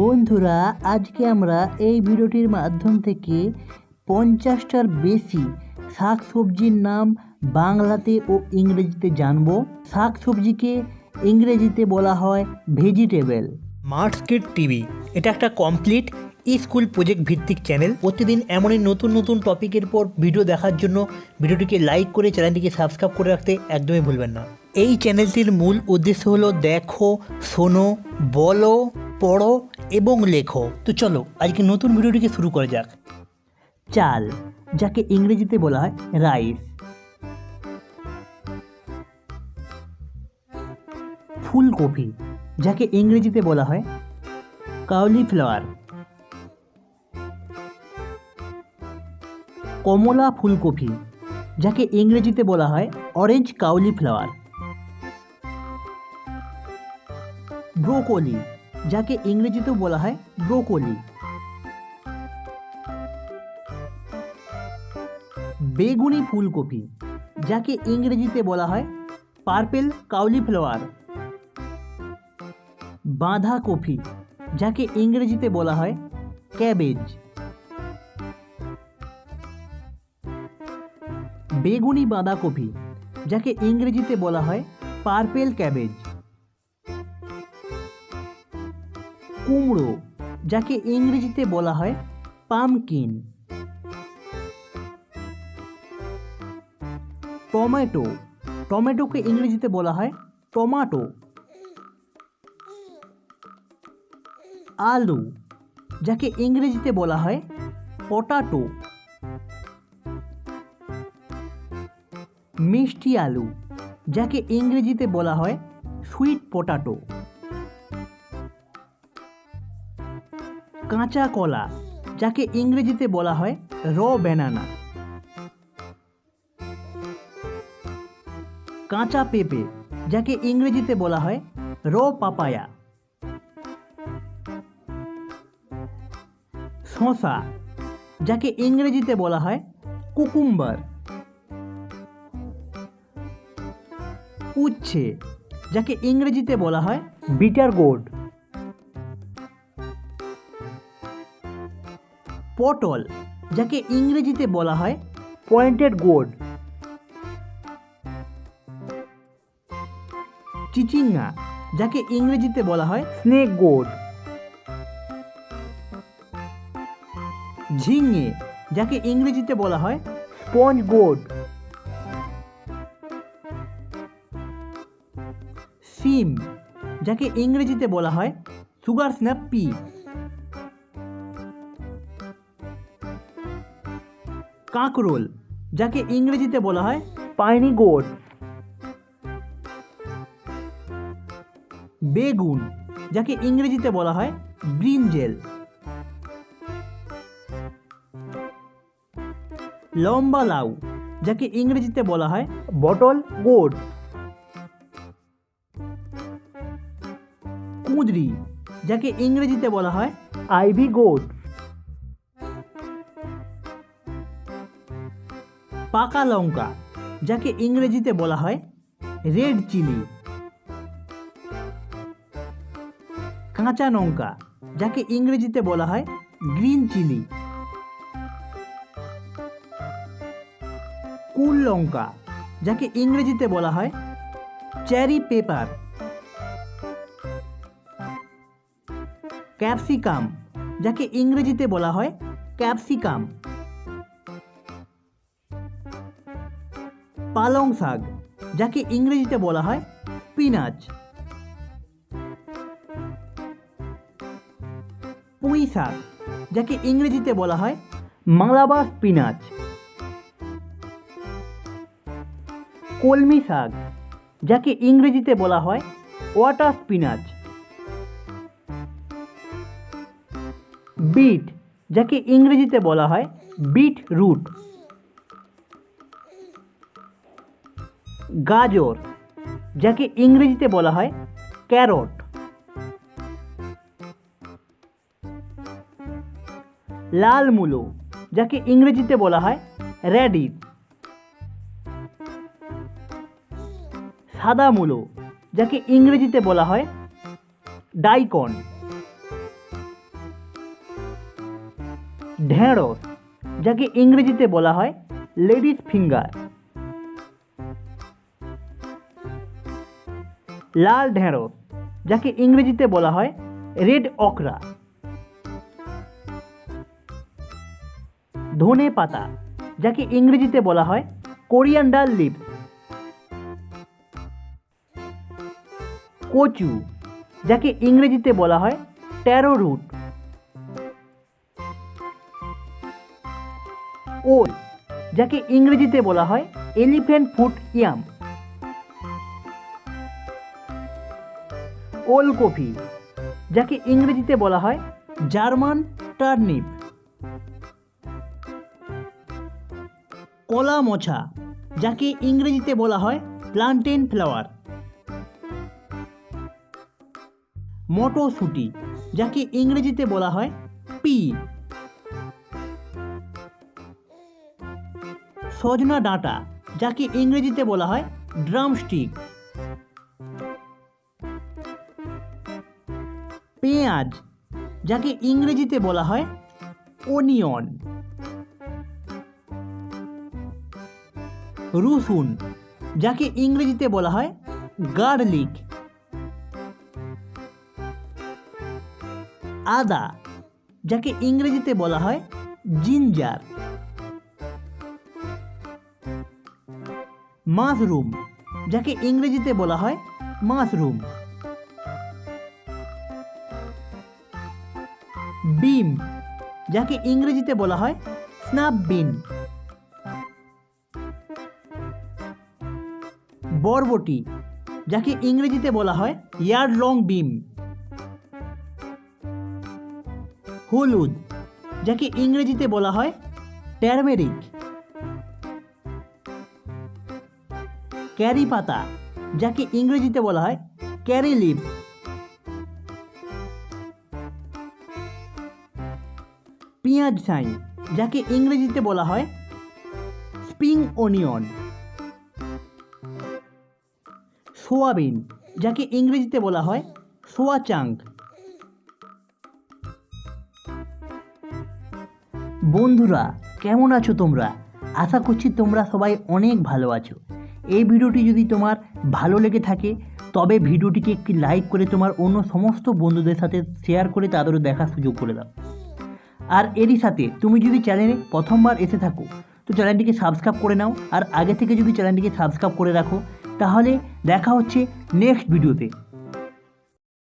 বন্ধুরা, আজকে আমরা এই ভিডিওটির মাধ্যম থেকে পঞ্চাশটার বেশি শাক সবজির নাম বাংলাতে ও ইংরেজিতে জানব। শাক সবজিকে ইংরেজিতে বলা হয় ভেজিটেবল স্মার্টস্কিট টিভি এটা একটা কমপ্লিট স্কুল প্রজেক্ট ভিত্তিক চ্যানেল প্রতিদিন এমনই নতুন নতুন টপিকের পর ভিডিও দেখার জন্য ভিডিওটিকে লাইক করে চ্যানেলটিকে সাবস্ক্রাইব করে রাখতে একদমই ভুলবেন না। এই চ্যানেলটির মূল উদ্দেশ্য হলো দেখো, শোনো, বলো পড়ো এবং লেখো। তো চলো, আজকে নতুন ভিডিওটিকে শুরু করা যাক। চাল, যাকে ইংরেজিতে বলা হয় রাইস। ফুলকপি, যাকে ইংরেজিতে বলা হয় কাউলিফ্লাওয়ার। কমলা ফুলকপি, যাকে ইংরেজিতে বলা হয় অরেঞ্জ কাউলিফ্লাওয়ার। ব্রোকলি যাকে ইংরেজিতেও বলা হয় ব্রোকলি। বেগুনি ফুলকপি, যাকে ইংরেজিতে বলা হয় পার্পেল কাউলিফ্লাওয়ার। বাঁধাকপি, যাকে ইংরেজিতে বলা হয় ক্যাবেজ। বেগুনি বাঁধাকপি, যাকে ইংরেজিতে বলা হয় পার্পেল ক্যাবেজ। কুমড়ো, যাকে ইংরেজিতে বলা হয় পামকিন। টমেটো, টমেটোকে ইংরেজিতে বলা হয় টমাটো। আলু, যাকে ইংরেজিতে বলা হয় পটাটো। মিষ্টি আলু, যাকে ইংরেজিতে বলা হয় সুইট পটাটো। কাঁচা কলা, যাকে ইংরেজিতে বলা হয় র ব্যানানা কাঁচা পেঁপে, যাকে ইংরেজিতে বলা হয় র পাপায়া। শশা যাকে ইংরেজিতে বলা হয় কুকুম্বার। উচ্ছে, যাকে ইংরেজিতে বলা হয় বিটার গোড পটল যাকে ইংরেজিতে বলা হয় পয়েন্টেড গোড চিচিঙ্গা, যাকে ইংরেজিতে বলা হয় স্নেক গোড ঝিঙে, যাকে ইংরেজিতে বলা হয় স্পঞ্জ গোড সিম, যাকে ইংরেজিতে বলা হয় সুগার স্ন্যাপ পি কাঁকরোল, যাকে ইংরেজিতে বলা হয় পাইনি গোড বেগুন, যাকে ইংরেজিতে বলা হয় ব্রিঞ্জেল। লম্বা লাউ, যাকে ইংরেজিতে বলা হয় বটল গোড কুঁদরি, যাকে ইংরেজিতে বলা হয় আইভি গোড পাকা লঙ্কা, যাকে ইংরেজিতে বলা হয় রেড চিলি কাঁচা লঙ্কা, যাকে ইংরেজিতে বলা হয় গ্রিন চিলি কুল লঙ্কা, যাকে ইংরেজিতে বলা হয় চেরি পেপার ক্যাপসিকাম যাকে ইংরেজিতে বলা হয় ক্যাপসিকাম পালং শাক, যাকে ইংরেজিতে বলা হয় স্পিনাচ পুঁই শাক, যাকে ইংরেজিতে বলা হয় মালাবার স্পিনাচ কলমি শাক, যাকে ইংরেজিতে বলা হয় ওয়াটার স্পিনাচ বিট, যাকে ইংরেজিতে বলা হয় বিট রুট গাজর, যাকে ইংরেজিতে বলা হয় ক্যারট। লাল মূলো, যাকে ইংরেজিতে বলা হয় র্যাডিস সাদা মূলো, যাকে ইংরেজিতে বলা হয় ডাইকন। ঢেঁড়স, যাকে ইংরেজিতে বলা হয় লেডিস ফিঙ্গার। লাল ঢেঁড়স, যাকে ইংরেজিতে বলা হয় রেড অকরা। ধনে পাতা, যাকে ইংরেজিতে বলা হয় কোরিয়ান্ডার লিভ। কচু, যাকে ইংরেজিতে বলা হয় ট্যারো রুট। ওল, যাকে ইংরেজিতে বলা হয় এলিফ্যান্ট ফুট ইয়াম। ওলকপি যাকে ইংরেজিতে বলা হয় জার্মান টার্নিপ। কলা মোছা, যাকে ইংরেজিতে বলা হয় প্লান্টেন ফ্লাওয়ার। মটরশুঁটি, যাকে ইংরেজিতে বলা হয় পি সজনা ডাঁটা, যাকে ইংরেজিতে বলা হয় ড্রামস্টিক। পেঁয়াজ, যাকে ইংরেজিতে বলা হয় ওনিয়ন রসুন, যাকে ইংরেজিতে বলা হয় গার্লিক। আদা, যাকে ইংরেজিতে বলা হয় জিঞ্জার। মাশরুম, যাকে ইংরেজিতে বলা হয় মাশরুম। বিম, যাকে ইংরেজিতে বলা হয় স্ন্যাপ বিন। বরবটি, যাকে ইংরেজিতে বলা হয় ইয়ার্ড লং বিম। হলুদ, যাকে ইংরেজিতে বলা হয় টার্মেরিক। ক্যারি পাতা, যাকে ইংরেজিতে বলা হয় ক্যারি লিভ পেঁয়াজ ছাই, যাকে ইংরেজিতে বলা হয় স্প্রিং অনিয়ন। সোয়াবিন, যাকে ইংরেজিতে বলা হয় সোয়া চাঙ্ক। বন্ধুরা, কেমন আছো তোমরা? আশা করছি তোমরা সবাই অনেক ভালো আছো। এই ভিডিওটি যদি তোমার ভালো লেগে থাকে, তবে ভিডিওটিকে একটি লাইক করে তোমার অন্য সমস্ত বন্ধুদের সাথে শেয়ার করে তাদেরও দেখার সুযোগ করে দাও। আর এরই সাথে তুমি যদি চ্যানেলে প্রথমবার এসে থাকো, তো চ্যানেলটিকে সাবস্ক্রাইব করে নাও আর আগে থেকে যদি চ্যানেলটিকে সাবস্ক্রাইব করে রাখো, তাহলে দেখা হচ্ছে নেক্সট ভিডিওতে